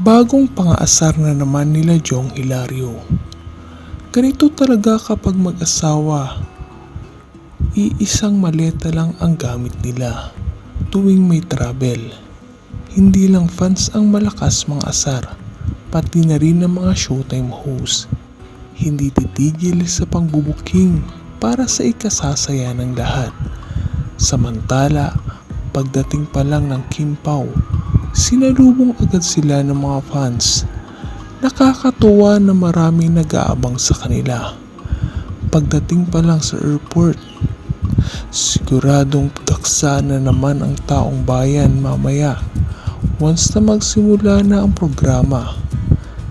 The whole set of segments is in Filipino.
Bagong pangaasar na naman nila Jong Hilario. Ganito talaga kapag mag-asawa. Iisang maleta lang ang gamit nila tuwing may travel. Hindi lang fans ang malakas mga asar, pati na rin ang mga showtime host. Hindi titigil sa pangbubuking para sa ikasasaya ng lahat. Samantala, pagdating pa lang ng Kim Pao, sinalubong agad sila ng mga fans. Nakakatuwa na maraming nag-aabang sa kanila. Pagdating pa lang sa airport, siguradong daksa na naman ang taong bayan mamaya once na magsimula na ang programa.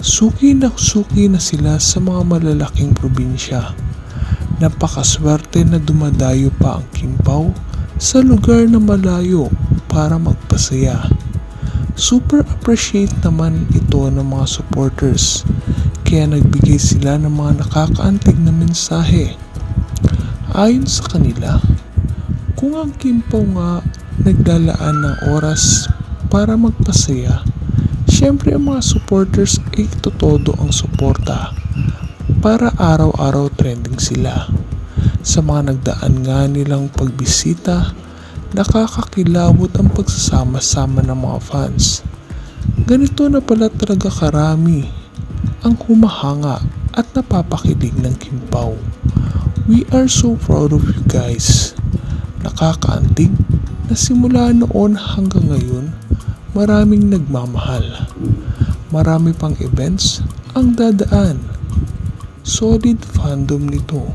Suki na suki na sila sa mga malalaking probinsya. Napakaswerte na dumadayo pa ang Kimpaw sa lugar na malayo para magpasaya. Super appreciate naman ito ng mga supporters kaya nagbigay sila ng mga nakakaantig na mensahe. Ayon sa kanila, kung ang Kimpaw nga naglalaan ng oras para magpasaya, syempre ang mga supporters ay totodo ang suporta para araw-araw trending sila. Sa mga nagdaan nga nilang pagbisita, nakakakilabot ang pagsasama-sama ng mga fans. Ganito na pala talaga karami ang humahanga at napapakilig ng Kimpaw. We are so proud of you guys. Nakakaantig na simula noon hanggang ngayon, maraming nagmamahal. Marami pang events ang dadaan. Solid fandom nito.